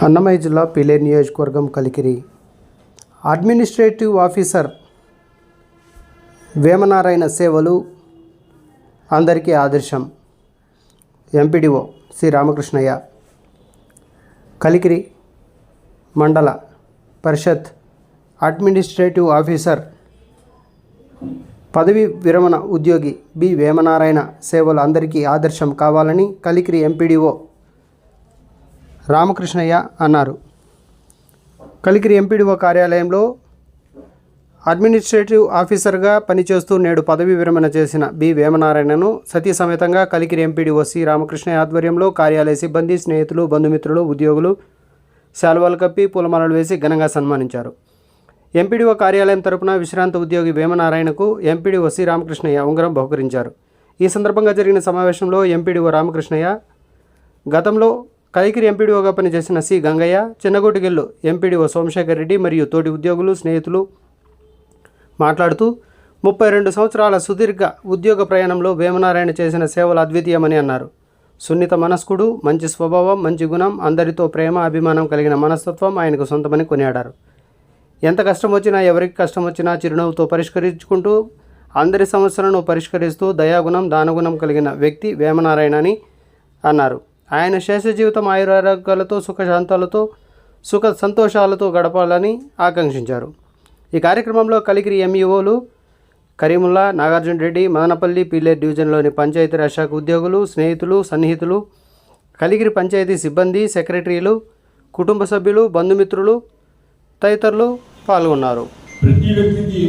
అన్నమయ్య జిల్లా పిలే నియోజకవర్గం Kalikiri. Administrative officer Vemanarayana సేవలు అందరికీ ఆదర్శం. ఎంపీడీఓ శ్రీ రామకృష్ణయ్య. కలికిరి మండల పరిషత్ అడ్మినిస్ట్రేటివ్ ఆఫీసర్ పదవి విరమణ ఉద్యోగి బి వేమనారాయణ సేవలు అందరికీ ఆదర్శం కావాలని కలికిరి ఎంపీడీఓ రామకృష్ణయ్య అన్నారు. కలికిరి ఎంపీడీఓ కార్యాలయంలో అడ్మినిస్ట్రేటివ్ ఆఫీసర్గా పనిచేస్తూ నేడు పదవి విరమణ చేసిన బి. వేమనారాయణను సతీ సమేతంగా కలికిరి ఎంపీడీఓ సి. రామకృష్ణయ్య ఆధ్వర్యంలో కార్యాలయ సిబ్బంది స్నేహితులు బంధుమిత్రులు ఉద్యోగులు శాలువాలు కప్పి పూలమాలలు వేసి ఘనంగా సన్మానించారు. ఎంపీడీఓ కార్యాలయం తరపున విశ్రాంత ఉద్యోగి వేమనారాయణకు ఎంపీడీఓ సి. రామకృష్ణయ్య ఉంగరం బహుకరించారు. ఈ సందర్భంగా జరిగిన సమావేశంలో ఎంపీడీఓ రామకృష్ణయ్య గతంలో కైకిరి ఎంపీడీఓగా పనిచేసిన సి. గంగయ్య చిన్నగోటిగెల్లు ఎంపీడీఓ సోమశేఖర్ రెడ్డి మరియు తోటి ఉద్యోగులు స్నేహితులు మాట్లాడుతూ ముప్పై రెండు సంవత్సరాల సుదీర్ఘ ఉద్యోగ ప్రయాణంలో వేమనారాయణ చేసిన సేవలు అద్వితీయమని అన్నారు. సున్నిత మనస్కుడు మంచి స్వభావం మంచి గుణం అందరితో ప్రేమ అభిమానం కలిగిన మనస్తత్వం ఆయనకు సొంతమని కొనియాడారు. ఎంత కష్టం వచ్చినా ఎవరికి కష్టం వచ్చినా చిరునవ్వుతో పరిష్కరించుకుంటూ అందరి సమస్యలను పరిష్కరిస్తూ దయాగుణం దానగుణం కలిగిన వ్యక్తి వేమనారాయణ అని అన్నారు. ఆయన శేష జీవితం ఆయురారోగ్యాలతో సుఖశాంతాలతో సుఖ సంతోషాలతో గడపాలని ఆకాంక్షించారు. ఈ కార్యక్రమంలో కలికిరి ఎంఈఓలు కరీముల్లా నాగార్జున రెడ్డి మదనపల్లి పిల్లే డివిజన్లోని పంచాయతీరాజ్ శాఖ ఉద్యోగులు స్నేహితులు సన్నిహితులు కలిగిరి పంచాయతీ సిబ్బంది సెక్రటరీలు కుటుంబ సభ్యులు బంధుమిత్రులు తదితరులు పాల్గొన్నారు. ప్రతి వ్యక్తికి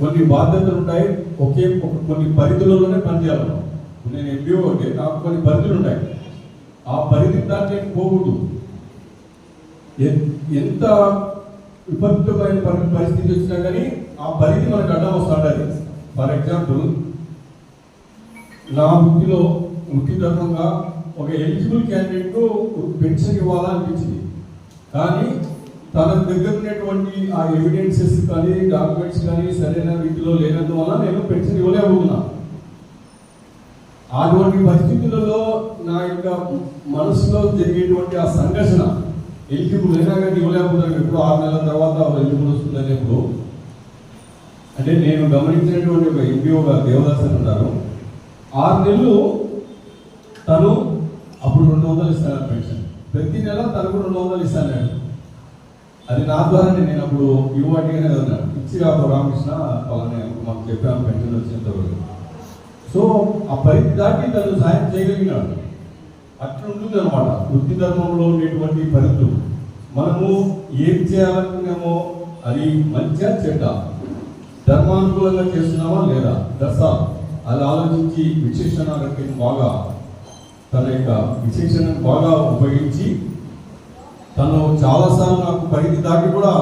కొన్ని బాధ్యతలు ఉంటాయి ఒకే కొన్ని పరిధులలోనే పనిచేయాలి నేను ఎంబీఓ అంటే నాకు కొన్ని పరిధులు ఉన్నాయి ఆ పరిధి దాటి పోకూడదు. ఎంత విపత్తుమైన పరిస్థితి వచ్చినా కానీ ఆ పరిధి మనకు అడ్డం వస్తుంటుంది ఫర్ ఎగ్జాంపుల్ నా వృత్తిలో వృత్తి ఒక ఎలిజిబుల్ క్యాండిడేట్ పెన్షన్ ఇవ్వాలనిపించింది కానీ తన దగ్గర ఉన్నటువంటి ఆ ఎవిడెన్సెస్ కానీ డాక్యుమెంట్స్ కానీ సరైన రీతిలో లేనందువల్ల నేను పెన్షన్ అటువంటి పరిస్థితులలో నా యొక్క మనసులో జరిగేటువంటి ఆ సంఘర్షణ ఎలిజిబుల్ అయినా కానీ ఇవ్వలేకపోతున్నాను. ఎప్పుడు ఆరు నెలల తర్వాత ఎలిజిబుల్ వస్తుంది అనేప్పుడు అంటే నేను గమనించినటువంటి ఒక ఎంపీఓ దేవదాసన్ ఉన్నారు. ఆరు నెలలు తను అప్పుడు రెండు వందలు ఇస్తాను పెన్షన్. ప్రతి నెల తనకు రెండు వందలు ఇస్తాను అది నా ద్వారా నేను అప్పుడు యువటిగానే ఉన్నాను ఇచ్చి రాబో రామకృష్ణ వాళ్ళని మాకు చెప్పాను పెన్షన్ వచ్చినంత వరకు. సో ఆ పరిధి దాటి తను సాయం చేయగలిగినాడు. అట్లా ఉంటుంది అనమాట వృత్తి ధర్మంలో ఉండేటువంటి పరిధులు మనము ఏం చేయాలనుకున్నామో అది మంచిగా చెడ్డ? ధర్మానుకూలంగా చేస్తున్నామా లేదా? దశ. అది ఆలోచించి విశేషణ బాగా తన యొక్క విశేషణను బాగా ఉపయోగించి తను చాలాసార్లు నాకు పరిధి దాటి కూడా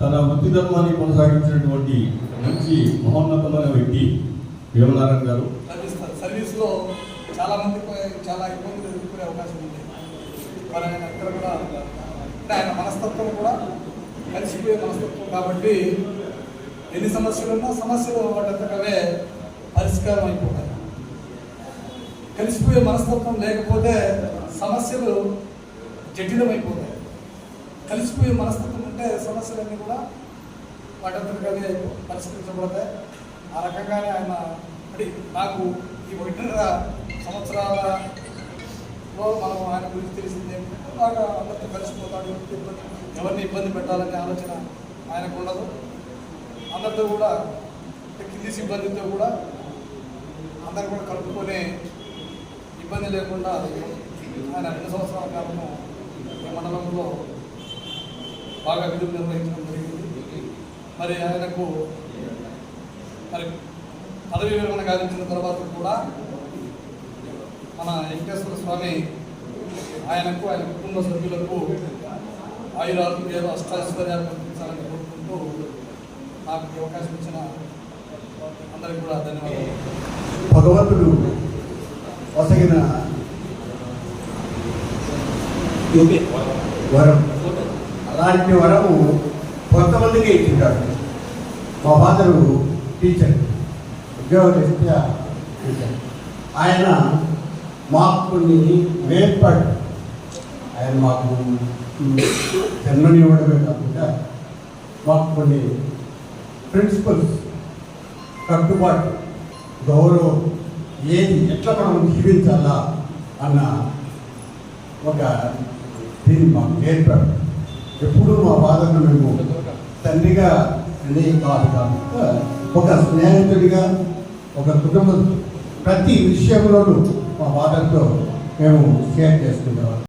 తన వృత్తి ధర్మాన్ని కొనసాగించినటువంటి మంచి మహోన్నతమైన వ్యక్తి. వేమనారాయణ గారు. సర్వీస్ సర్వీస్లో చాలా మంది చాలా ఇబ్బందులు ఎదుర్కొనే అవకాశం ఉంది. మరి ఆయన ఇక్కడ కూడా అంటే ఆయన మనస్తత్వం కూడా కలిసిపోయే మనస్తత్వం కాబట్టి ఎన్ని సమస్యలు ఉన్నా సమస్యలు వాటంతకవే పరిష్కారం అయిపోతాయి. కలిసిపోయే మనస్తత్వం లేకపోతే సమస్యలు జటిలమైపోతాయి కలిసిపోయే మనస్తత్వం ఉంటే సమస్యలన్నీ కూడా వాటంతకవే పరిష్కరించబడతాయి. ఆ రకంగానే ఆయన అంటే నాకు ఈ ఒకటిన్నర సంవత్సరాలలో మనం ఆయన గురించి తెలిసింది ఏంటంటే బాగా అందరితో కలిసిపోతాడు ఎవరిని ఇబ్బంది పెట్టాలనే ఆలోచన ఆయనకు ఉండదు. అందరితో కూడా కింది సిబ్బందితో కూడా అందరు కూడా కలుపుకునే ఇబ్బంది లేకుండా ఆయన రెండు సంవత్సరాల కాలము ఈ మండలంలో బాగా విధులు నిర్వహించడం జరిగింది. మరి ఆయనకు మరి పదవి విరమణ గావించిన తర్వాత కూడా మన వెంకటేశ్వర స్వామి ఆయనకు ఆయన కుటుంబ సభ్యులకు ఆయురారోగ్యాలు అష్టాశ్వర్యాలు కల్పించాలని కోరుకుంటూ నాకు ఈ అవకాశం ఇచ్చిన అందరికీ కూడా ధన్యవాదాలు. భగవంతుడు ఒసగిన వరం. అలాంటి వరము కొంతమందికి ఇచ్చింటాడు మా ఫాదరు టీచర్ ఉద్యోగరీత్యా టీచర్ ఆయన మాకు కొన్ని వేర్పాటు ఆయన మాకు జన్మనివ్వడమే కాకుండా మాకు కొన్ని ప్రిన్సిపల్స్ కట్టుబాటు గౌరవం ఏది ఎట్లా మనం జీవించాలా అన్న ఒక దీన్ని మాకు నేర్పారు. ఎప్పుడూ మా బాధను మేము తండ్రిగా అనే కాదు కాకుండా ఒక స్నేహితుడిగా ఒక కుటుంబ ప్రతి విషయంలోనూ మా వాటర్తో మేము షేర్ చేసుకునేవాళ్ళం.